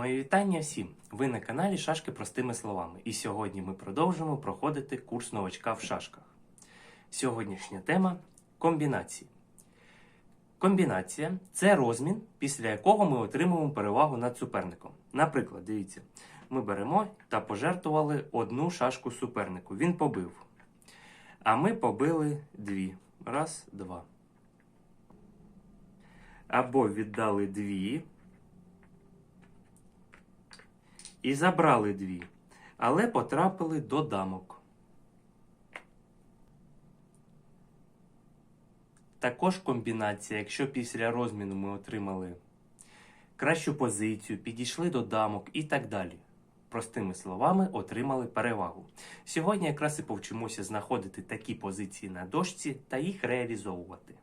Мої вітання всім! Ви на каналі Шашки простими словами. І сьогодні ми продовжимо проходити курс новачка в шашках. Сьогоднішня тема комбінації. Комбінація це розмін, після якого ми отримуємо перевагу над суперником. Наприклад, дивіться, ми беремо та пожертвували одну шашку супернику. Він побив. А ми побили дві. Раз, два. Або віддали дві. І забрали дві, але потрапили до дамок. Також комбінація, якщо після розміну ми отримали кращу позицію, підійшли до дамок і так далі. Простими словами, отримали перевагу. Сьогодні якраз і повчимося знаходити такі позиції на дошці та їх реалізовувати.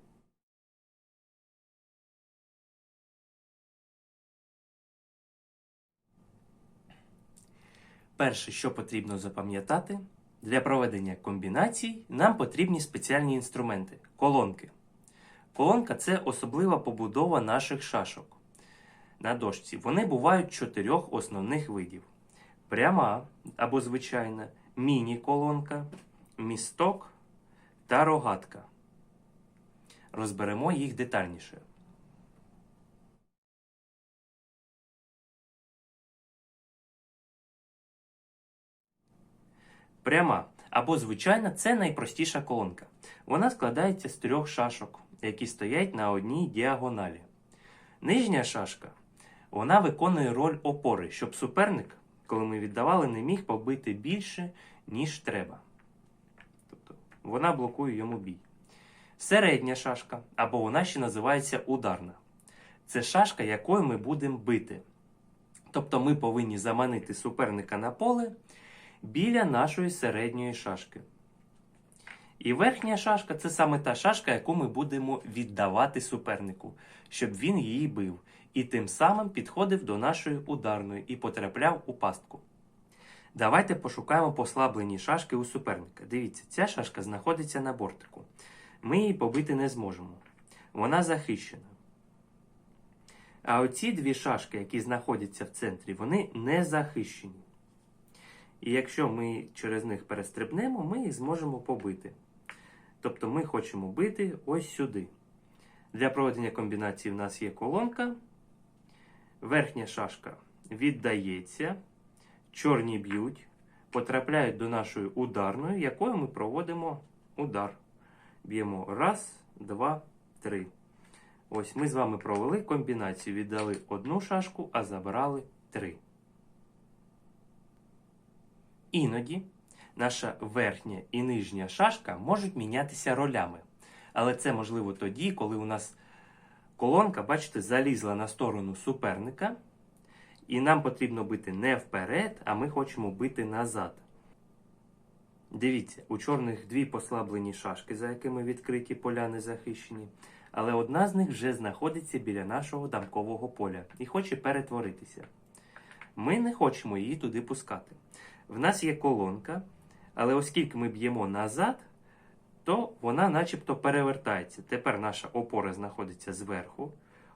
Перше, що потрібно запам'ятати, для проведення комбінацій нам потрібні спеціальні інструменти колонки. Колонка це особлива побудова наших шашок на дошці. Вони бувають чотирьох основних видів: пряма або звичайна, міні-колонка, місток та рогатка. Розберемо їх детальніше. Пряма або звичайна це найпростіша колонка. Вона складається з трьох шашок, які стоять на одній діагоналі. Нижня шашка вона виконує роль опори, щоб суперник, коли ми віддавали, не міг побити більше, ніж треба. Тобто вона блокує йому бій. Середня шашка, або вона ще називається ударна. Це шашка, якою ми будемо бити. Тобто ми повинні заманити суперника на поле біля нашої середньої шашки. І верхня шашка це саме та шашка, яку ми будемо віддавати супернику, щоб він її бив, і тим самим підходив до нашої ударної і потрапляв у пастку. Давайте пошукаємо послаблені шашки у суперника. Дивіться, ця шашка знаходиться на бортику. Ми її побити не зможемо. Вона захищена. А оці дві шашки, які знаходяться в центрі, вони не захищені. І якщо ми через них перестрибнемо, ми їх зможемо побити. Тобто ми хочемо бити ось сюди. Для проведення комбінації в нас є колонка. Верхня шашка віддається, чорні б'ють, потрапляють до нашої ударної, якою ми проводимо удар. Б'ємо раз, два, три. Ось ми з вами провели комбінацію. Віддали одну шашку, а забрали три. Іноді наша верхня і нижня шашка можуть мінятися ролями. Але це можливо тоді, коли у нас колонка, бачите, залізла на сторону суперника, і нам потрібно бити не вперед, а ми хочемо бити назад. Дивіться, у чорних дві послаблені шашки, за якими відкриті поля не захищені, але одна з них вже знаходиться біля нашого дамкового поля і хоче перетворитися. Ми не хочемо її туди пускати. В нас є колонка, але оскільки ми б'ємо назад, то вона начебто перевертається. Тепер наша опора знаходиться зверху.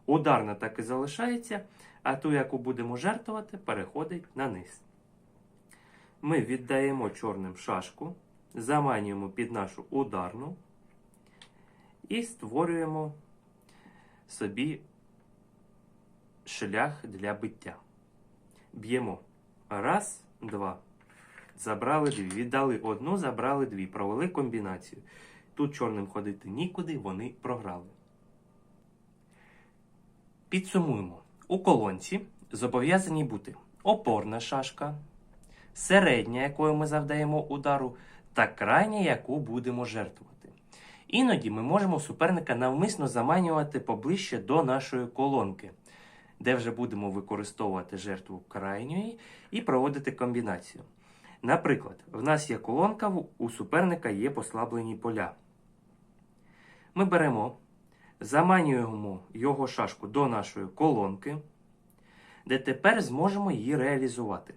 Ударна так і залишається, а ту, яку будемо жертвувати, переходить на низ. Ми віддаємо чорним шашку, заманюємо під нашу ударну і створюємо собі шлях для биття. Б'ємо. Раз, два. Забрали дві. Віддали одну, забрали дві. Провели комбінацію. Тут чорним ходити нікуди, вони програли. Підсумуємо. У колонці зобов'язані бути опорна шашка, середня, якою ми завдаємо удару, та крайня, яку будемо жертвувати. Іноді ми можемо суперника навмисно заманювати поближче до нашої колонки, де вже будемо використовувати жертву крайньої і проводити комбінацію. Наприклад, в нас є колонка, у суперника є послаблені поля. Ми беремо, заманюємо його шашку до нашої колонки, де тепер зможемо її реалізувати.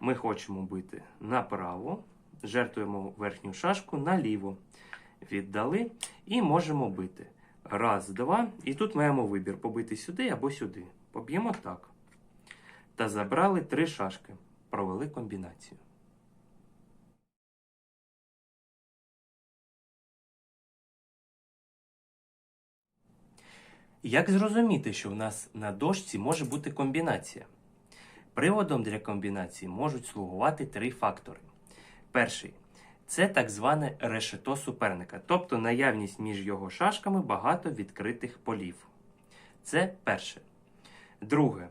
Ми хочемо бити направо, жертвуємо верхню шашку наліво. Віддали і можемо бити. Раз, два. І тут маємо вибір побити сюди або сюди. Поб'ємо так. та забрали три шашки. Провели комбінацію. Як зрозуміти, що в нас на дошці може бути комбінація? Приводом для комбінації можуть слугувати три фактори. Перший це так зване решето суперника, тобто наявність між його шашками багато відкритих полів. Це перше. Друге,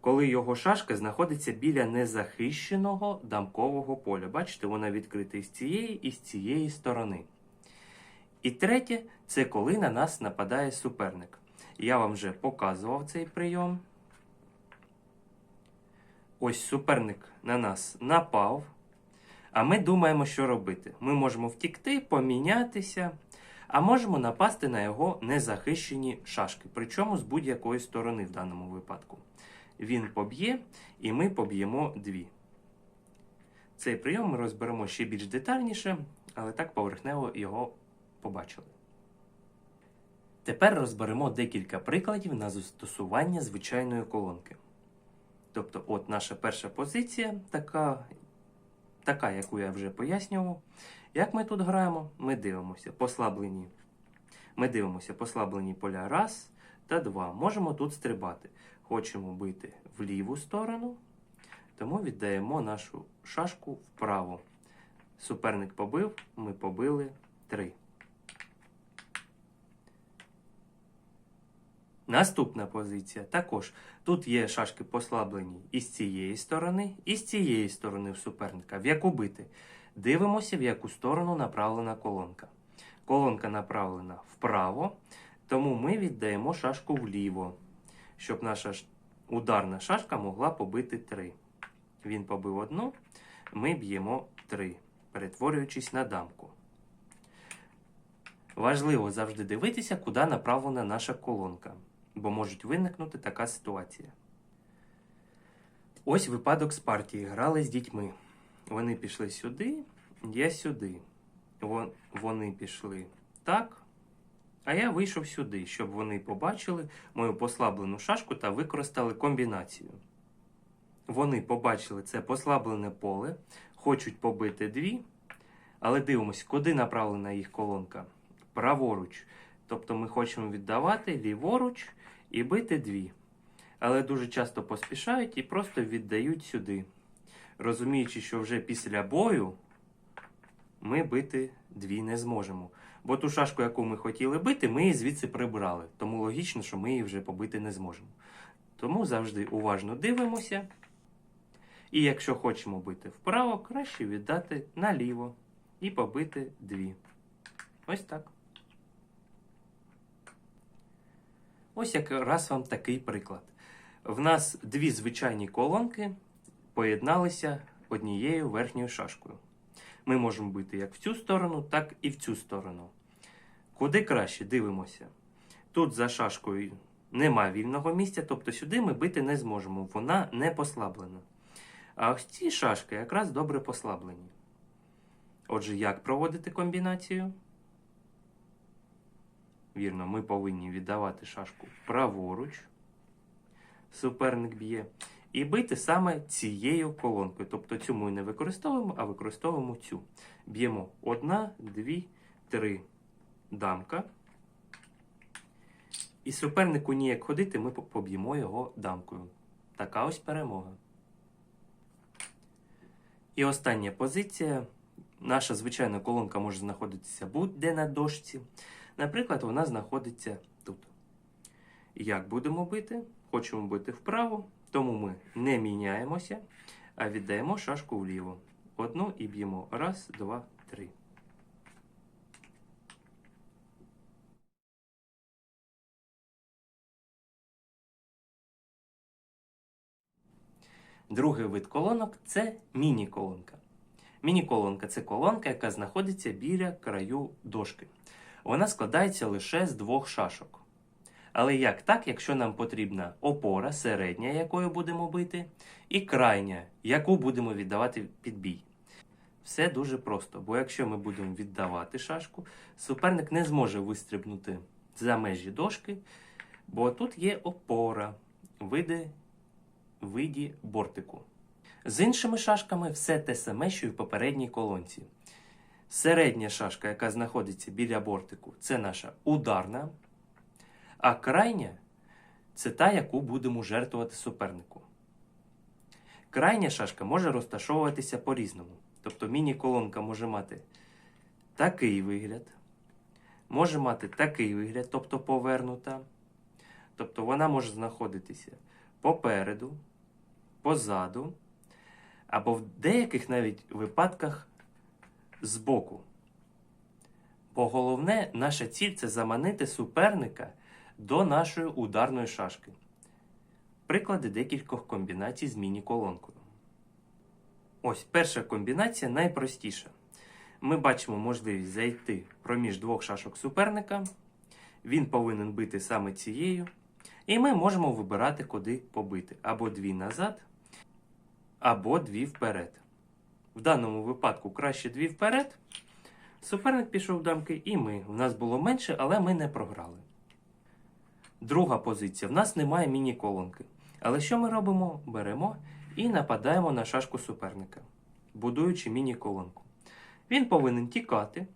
коли його шашка знаходиться біля незахищеного дамкового поля. Бачите, вона відкрита і з цієї і з цієї сторони. І третє це коли на нас нападає суперник. Я вам вже показував цей прийом. Ось суперник на нас напав. А ми думаємо, що робити. Ми можемо втікти, помінятися, а можемо напасти на його незахищені шашки, причому з будь-якої сторони в даному випадку. Він поб'є, і ми поб'ємо дві. Цей прийом ми розберемо ще більш детальніше, але так поверхнево його побачили. Тепер розберемо декілька прикладів на застосування звичайної колонки. Тобто, от наша перша позиція, така, така, яку я вже пояснював. Як ми тут граємо? Ми дивимося послаблені. Ми дивимося послаблені поля раз та два. Можемо тут стрибати. Хочемо бити в ліву сторону, тому віддаємо нашу шашку вправо. Суперник побив, ми побили три. Наступна позиція. Також тут є шашки послаблені і з цієї сторони, і з цієї сторони в суперника. В яку бити? Дивимося, в яку сторону направлена колонка. Колонка направлена вправо, тому ми віддаємо шашку вліво, щоб наша ударна шашка могла побити 3. Він побив одну, ми б'ємо 3, перетворюючись на дамку. Важливо завжди дивитися, куди направлена наша колонка, бо може виникнути така ситуація. Ось випадок з партії. Грали з дітьми. Вони пішли сюди, я сюди. Вон- Вони пішли так. А я вийшов сюди, щоб вони побачили мою послаблену шашку та використали комбінацію. Вони побачили це послаблене поле, хочуть побити дві, але дивимось, куди направлена їх колонка. Праворуч. Тобто ми хочемо віддавати ліворуч і бити дві. Але дуже часто поспішають і просто віддають сюди, розуміючи, що вже після бою ми бити дві не зможемо. Бо ту шашку, яку ми хотіли бити, ми її звідси прибрали. Тому логічно, що ми її вже побити не зможемо. Тому завжди уважно дивимося. І якщо хочемо бити вправо, краще віддати наліво і побити дві. Ось так. Ось якраз вам такий приклад. В нас дві звичайні колонки поєдналися однією верхньою шашкою. Ми можемо бити як в цю сторону, так і в цю сторону. Куди краще дивимося. Тут за шашкою нема вільного місця, тобто сюди ми бити не зможемо, вона не послаблена. А ось ці шашки якраз добре послаблені. Отже, як проводити комбінацію? Вірно, ми повинні віддавати шашку праворуч. Суперник б'є. І бити саме цією колонкою. Тобто цю ми не використовуємо, а використовуємо цю. Б'ємо одна, дві, три дамка. І супернику ніяк ходити, ми поб'ємо його дамкою. Така ось перемога. І остання позиція. Наша звичайна колонка може знаходитися будь-де на дошці. Наприклад, вона знаходиться тут. Як будемо бити? Хочемо бити вправо, тому ми не міняємося, а віддаємо шашку вліво. Одну і б'ємо. Раз, два, три. Другий вид колонок це міні-колонка. Міні-колонка це колонка, яка знаходиться біля краю дошки. Вона складається лише з двох шашок. Але як так, якщо нам потрібна опора, середня, якою будемо бити, і крайня, яку будемо віддавати під бій? Все дуже просто, бо якщо ми будемо віддавати шашку, суперник не зможе вистрибнути за межі дошки, бо тут є опора, види виді бортику. З іншими шашками все те саме, що й в попередній колонці. Середня шашка, яка знаходиться біля бортику, це наша ударна, а крайня це та, яку будемо жертвувати супернику. Крайня шашка може розташовуватися по-різному. Тобто міні-колонка може мати такий вигляд, може мати такий вигляд, тобто повернута. Тобто вона може знаходитися попереду, позаду, або в деяких навіть випадках збоку. Бо головне, наша ціль це заманити суперника до нашої ударної шашки. Приклади декількох комбінацій з міні-колонкою. Ось перша комбінація найпростіша. Ми бачимо можливість зайти проміж двох шашок суперника. Він повинен бити саме цією. І ми можемо вибирати, куди побити. Або дві назад, або дві вперед. В даному випадку краще дві вперед. Суперник пішов в дамки, і ми. У нас було менше, але ми не програли. Друга позиція. В нас немає міні-колонки. Але що ми робимо? Беремо і нападаємо на шашку суперника, будуючи міні-колонку. Він повинен тікати.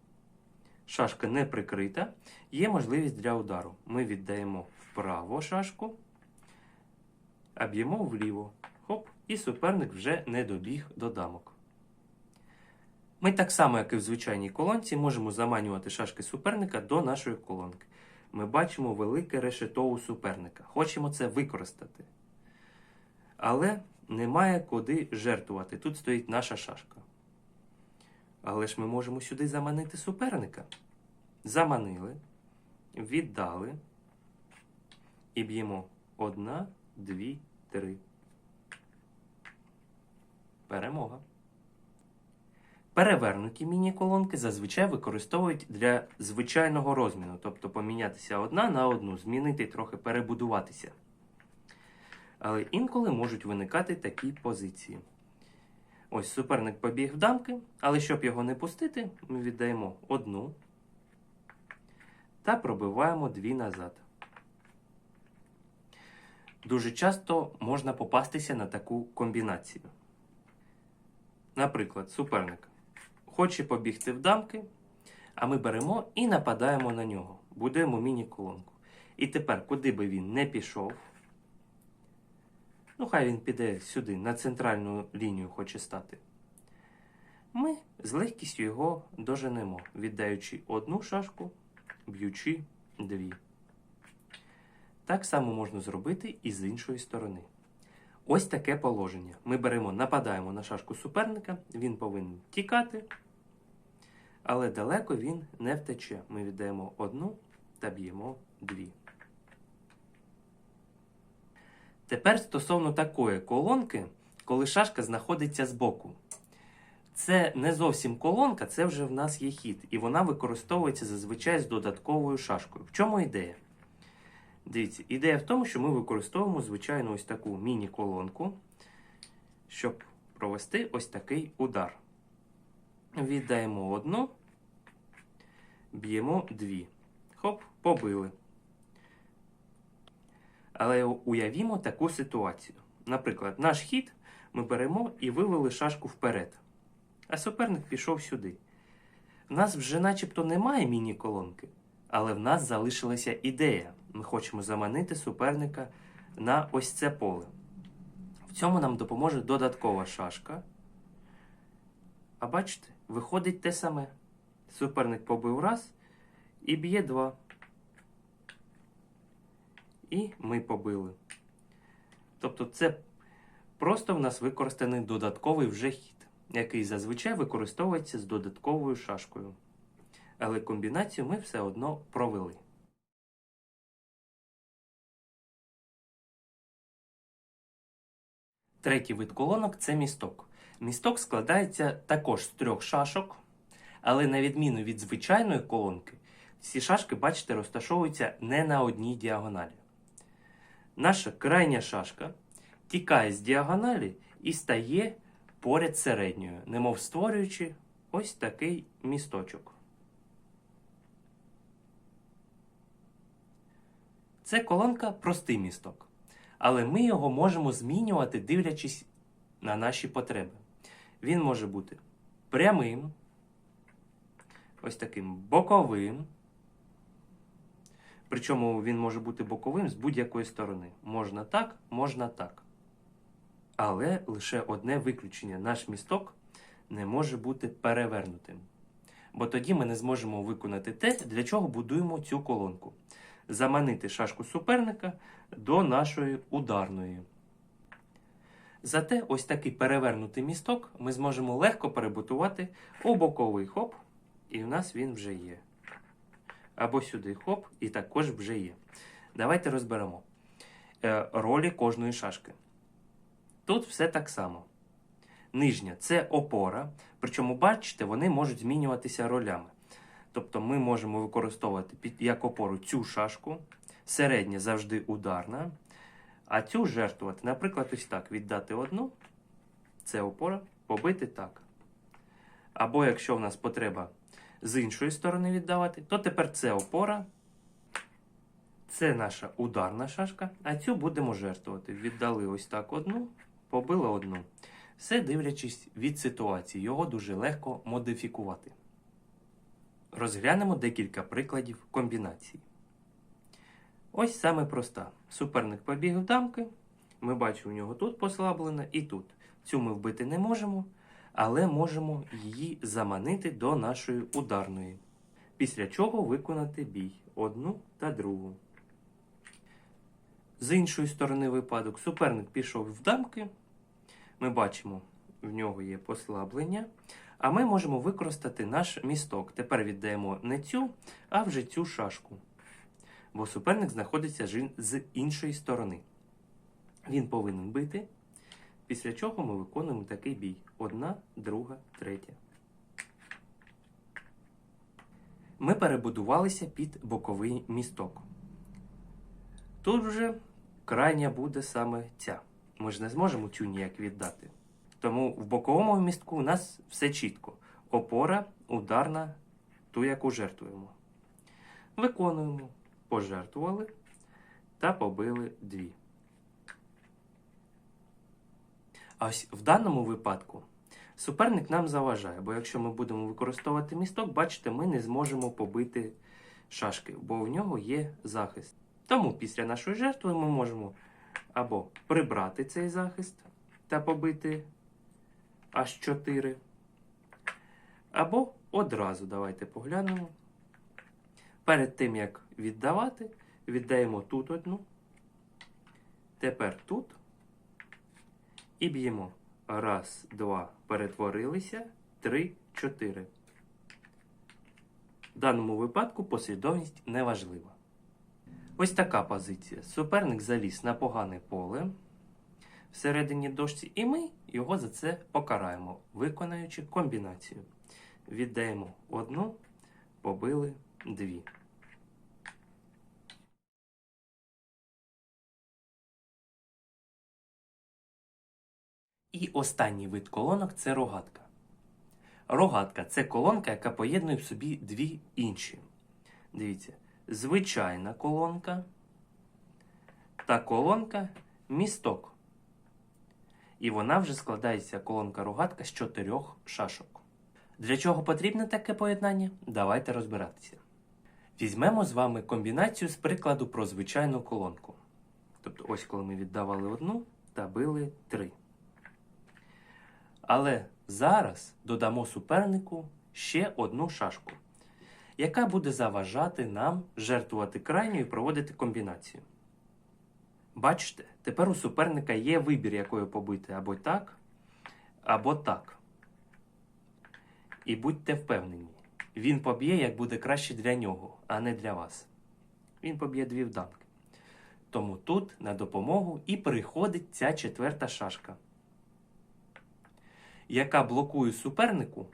Шашка не прикрита. Є можливість для удару. Ми віддаємо вправо шашку, а б'ємо вліво. Хоп, і суперник вже не добіг до дамок. Ми так само, як і в звичайній колонці, можемо заманювати шашки суперника до нашої колонки. Ми бачимо велике решето у суперника. Хочемо це використати. Але немає куди жертвувати. Тут стоїть наша шашка. Але ж ми можемо сюди заманити суперника. Заманили, віддали і б'ємо одна, дві, три. Перемога. Перевернуті міні-колонки зазвичай використовують для звичайного розміну, тобто помінятися одна на одну, змінити трохи перебудуватися. Але інколи можуть виникати такі позиції. Ось суперник побіг в дамки, але щоб його не пустити, ми віддаємо одну та пробиваємо дві назад. Дуже часто можна попастися на таку комбінацію. Наприклад, суперник хоче побігти в дамки, а ми беремо і нападаємо на нього. Будуємо міні-колонку. І тепер, куди би він не пішов, ну хай він піде сюди, на центральну лінію хоче стати. Ми з легкістю його доженемо, віддаючи одну шашку, б'ючи дві. Так само можна зробити і з іншої сторони. Ось таке положення. Ми беремо, нападаємо на шашку суперника, він повинен тікати, але далеко він не втече. Ми віддаємо одну та б'ємо дві. Тепер стосовно такої колонки, коли шашка знаходиться збоку. Це не зовсім колонка, це вже в нас є хід, і вона використовується зазвичай з додатковою шашкою. В чому ідея? Дивіться, ідея в тому, що ми використовуємо звичайно ось таку міні-колонку, щоб провести ось такий удар. Віддаємо одну, б'ємо дві. Хоп, побили. Але уявімо таку ситуацію. Наприклад, наш хід ми беремо і вивели шашку вперед. А суперник пішов сюди. В нас вже начебто немає міні-колонки, але в нас залишилася ідея. Ми хочемо заманити суперника на ось це поле. В цьому нам допоможе додаткова шашка. А бачите, виходить те саме. Суперник побив раз і б'є два. І ми побили. Тобто, це просто в нас використаний додатковий вже хід, який зазвичай використовується з додатковою шашкою. Але комбінацію ми все одно провели. Третій вид колонок це місток. Місток складається також з трьох шашок, але на відміну від звичайної колонки, всі шашки, бачите, розташовуються не на одній діагоналі. Наша крайня шашка тікає з діагоналі і стає поряд середньою, немов створюючи ось такий місточок. Це колонка простий місток. Але ми його можемо змінювати, дивлячись на наші потреби. Він може бути прямим, ось таким боковим. Причому він може бути боковим з будь-якої сторони. Можна так, можна так. Але лише одне виключення: наш місток не може бути перевернутим. Бо тоді ми не зможемо виконати те, для чого будуємо цю колонку. Заманити шашку суперника до нашої ударної. Зате ось такий перевернутий місток ми зможемо легко перебутувати у боковий хоп, і в нас він вже є. Або сюди хоп, і також вже є. Давайте розберемо е, ролі кожної шашки. Тут все так само. Нижня це опора, причому, бачите, вони можуть змінюватися ролями. Тобто ми можемо використовувати як опору цю шашку, середня завжди ударна, а цю жертвувати, наприклад, ось так: віддати одну, це опора, побити так. Або якщо в нас потреба з іншої сторони віддавати, то тепер це опора, це наша ударна шашка, а цю будемо жертвувати. Віддали ось так одну, побили одну. Все дивлячись від ситуації, його дуже легко модифікувати. Розглянемо декілька прикладів комбінацій. Ось саме проста. Суперник побіг в дамки. Ми бачимо, у нього тут послаблена і тут. Цю ми вбити не можемо, але можемо її заманити до нашої ударної. Після чого виконати бій одну та другу. З іншої сторони випадок суперник пішов в дамки. Ми бачимо, в нього є послаблення. А ми можемо використати наш місток. Тепер віддаємо не цю, а вже цю шашку. Бо суперник знаходиться з іншої сторони. Він повинен бити, після чого ми виконуємо такий бій. Одна, друга, третя. Ми перебудувалися під боковий місток. Тут вже крайня буде саме ця. Ми ж не зможемо цю ніяк віддати. Тому в боковому містку у нас все чітко. Опора, ударна, ту, яку жертвуємо. Виконуємо. Пожертвували та побили дві. А ось в даному випадку суперник нам заважає, бо якщо ми будемо використовувати місток, бачите, ми не зможемо побити шашки, бо в нього є захист. Тому після нашої жертви ми можемо або прибрати цей захист та побити аж 4. Або одразу давайте поглянемо. Перед тим, як віддавати, віддаємо тут одну. Тепер тут. І б'ємо. Раз, два, перетворилися. Три, чотири. В даному випадку послідовність неважлива. Ось така позиція. Суперник заліз на погане поле всередині дошці, і ми його за це покараємо, виконаючи комбінацію. Віддаємо одну, побили дві. І останній вид колонок це рогатка. Рогатка це колонка, яка поєднує в собі дві інші. Дивіться, звичайна колонка та колонка місток. І вона вже складається колонка рогатка з чотирьох шашок. Для чого потрібне таке поєднання? Давайте розбиратися. Візьмемо з вами комбінацію з прикладу про звичайну колонку. Тобто, ось коли ми віддавали одну та били три. Але зараз додамо супернику ще одну шашку, яка буде заважати нам жертвувати крайню і проводити комбінацію. Бачите, тепер у суперника є вибір, якою побити або так, або так. І будьте впевнені, він поб'є, як буде краще для нього, а не для вас. Він поб'є дві вданки. Тому тут на допомогу і приходить ця четверта шашка, яка блокує супернику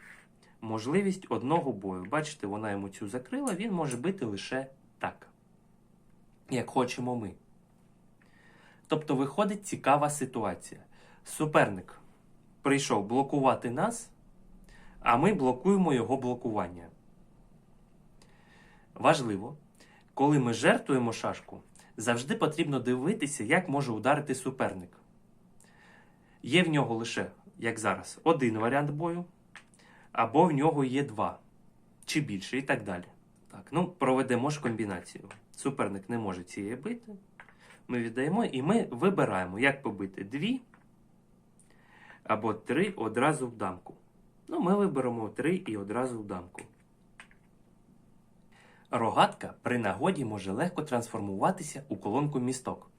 можливість одного бою. Бачите, вона йому цю закрила, він може бити лише так, як хочемо ми. Тобто виходить цікава ситуація. Суперник прийшов блокувати нас, а ми блокуємо його блокування. Важливо, коли ми жертвуємо шашку, Завжди потрібно дивитися, як може ударити суперник. Є в нього лише, як зараз, один варіант бою, або в нього є два, чи більше, і так далі. Так, ну, проведемо ж комбінацію. Суперник не може цієї бити. Ми віддаємо і ми вибираємо, як побити дві або три одразу в дамку. Ну, ми виберемо три і одразу в дамку. Рогатка при нагоді може легко трансформуватися у колонку місток.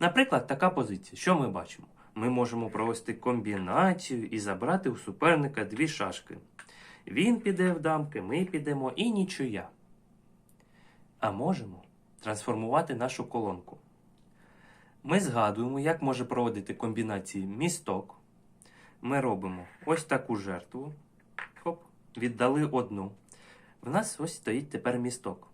Наприклад, така позиція. Що ми бачимо? Ми можемо провести комбінацію і забрати у суперника дві шашки. Він піде в дамки, ми підемо і нічия. А можемо трансформувати нашу колонку. Ми згадуємо, як може проводити комбінації місток. Ми робимо ось таку жертву. Хоп, віддали одну. В нас ось стоїть тепер місток.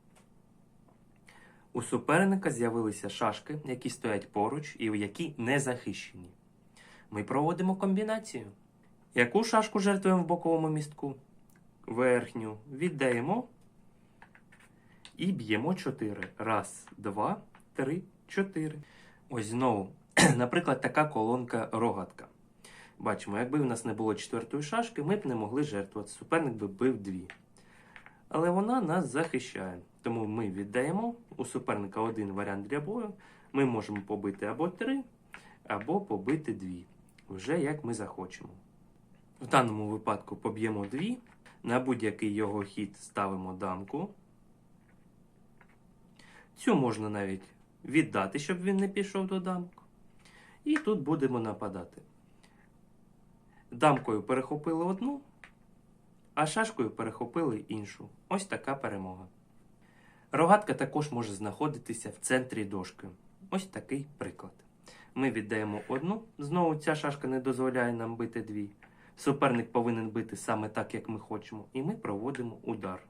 У суперника з'явилися шашки, які стоять поруч і які не захищені. Ми проводимо комбінацію. Яку шашку жертвуємо в боковому містку? Верхню віддаємо і б'ємо 4. Раз, два, три, чотири. Ось знову, наприклад, така колонка рогатка. Бачимо, якби в нас не було четвертої шашки, ми б не могли жертвувати. Суперник би бив дві. Але вона нас захищає. Тому ми віддаємо у суперника один варіант для бою. Ми можемо побити або три, або побити дві. Вже як ми захочемо. В даному випадку поб'ємо дві. На будь-який його хід ставимо дамку. Цю можна навіть віддати, щоб він не пішов до дамку. І тут будемо нападати. Дамкою перехопили одну, а шашкою перехопили іншу. Ось така перемога. Рогатка також може знаходитися в центрі дошки. Ось такий приклад. Ми віддаємо одну, знову ця шашка не дозволяє нам бити дві. Суперник повинен бити саме так, як ми хочемо, і ми проводимо удар.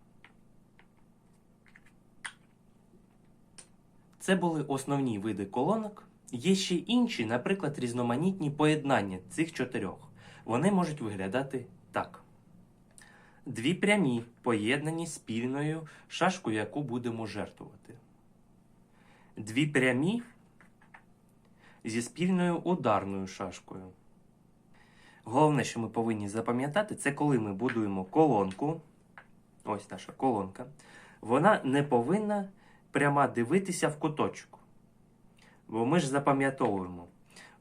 Це були основні види колонок. Є ще інші, наприклад, різноманітні поєднання цих чотирьох. Вони можуть виглядати так. Дві прямі, поєднані спільною шашкою, яку будемо жертвувати. Дві прямі зі спільною ударною шашкою. Головне, що ми повинні запам'ятати, це коли ми будуємо колонку. Ось наша колонка. Вона не повинна прямо дивитися в куточок. Бо ми ж запам'ятовуємо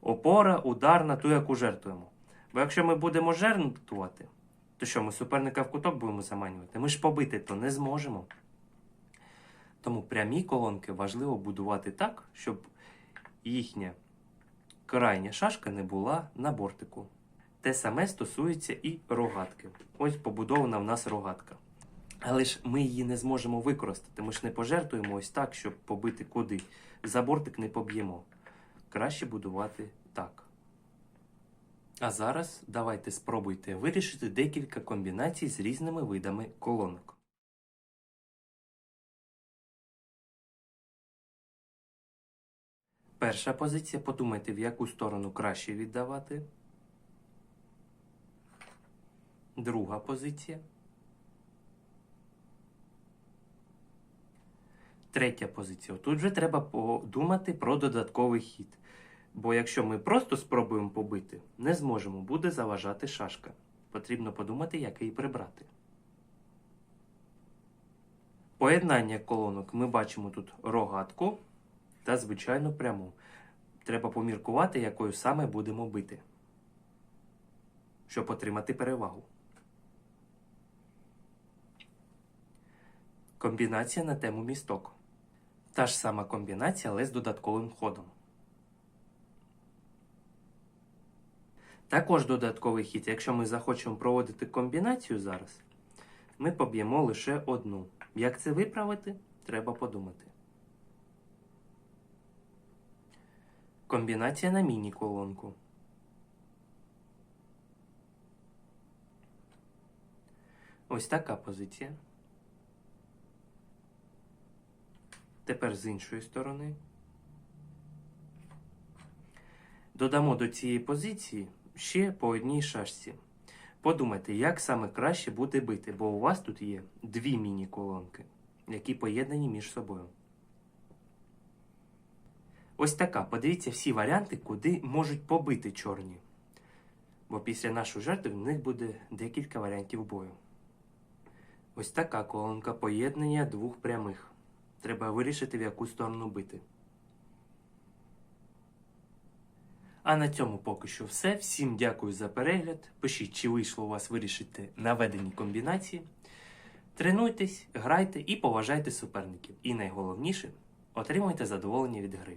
опора, ударна, ту, яку жертвуємо. Бо якщо ми будемо жертвувати, то що ми суперника в куток будемо заманювати? Ми ж побити то не зможемо. Тому прямі колонки важливо будувати так, щоб їхня крайня шашка не була на бортику. Те саме стосується і рогатки. Ось побудована в нас рогатка. Але ж ми її не зможемо використати. Ми ж не пожертвуємо ось так, щоб побити куди. За бортик не поб'ємо. Краще будувати так. А зараз давайте спробуйте вирішити декілька комбінацій з різними видами колонок. Перша позиція. Подумайте, в яку сторону краще віддавати. Друга позиція. Третя позиція. Тут вже треба подумати про додатковий хід. Бо якщо ми просто спробуємо побити, не зможемо, буде заважати шашка. Потрібно подумати, як її прибрати. Поєднання колонок ми бачимо тут рогатку та звичайну пряму. Треба поміркувати, якою саме будемо бити, щоб отримати перевагу. Комбінація на тему місток. Та ж сама комбінація, але з додатковим ходом. Також додатковий хід. Якщо ми захочемо проводити комбінацію зараз, ми поб'ємо лише одну. Як це виправити, треба подумати. Комбінація на міні-колонку. Ось така позиція. Тепер з іншої сторони. Додамо до цієї позиції ще по одній шашці. Подумайте, як саме краще буде бити, бо у вас тут є дві міні-колонки, які поєднані між собою. Ось така. Подивіться всі варіанти, куди можуть побити чорні. Бо після нашої жертви в них буде декілька варіантів бою. Ось така колонка поєднання двох прямих. Треба вирішити, в яку сторону бити. А на цьому поки що все. Всім дякую за перегляд. Пишіть, чи вийшло у вас вирішити наведені комбінації. Тренуйтесь, грайте і поважайте суперників. І найголовніше отримуйте задоволення від гри.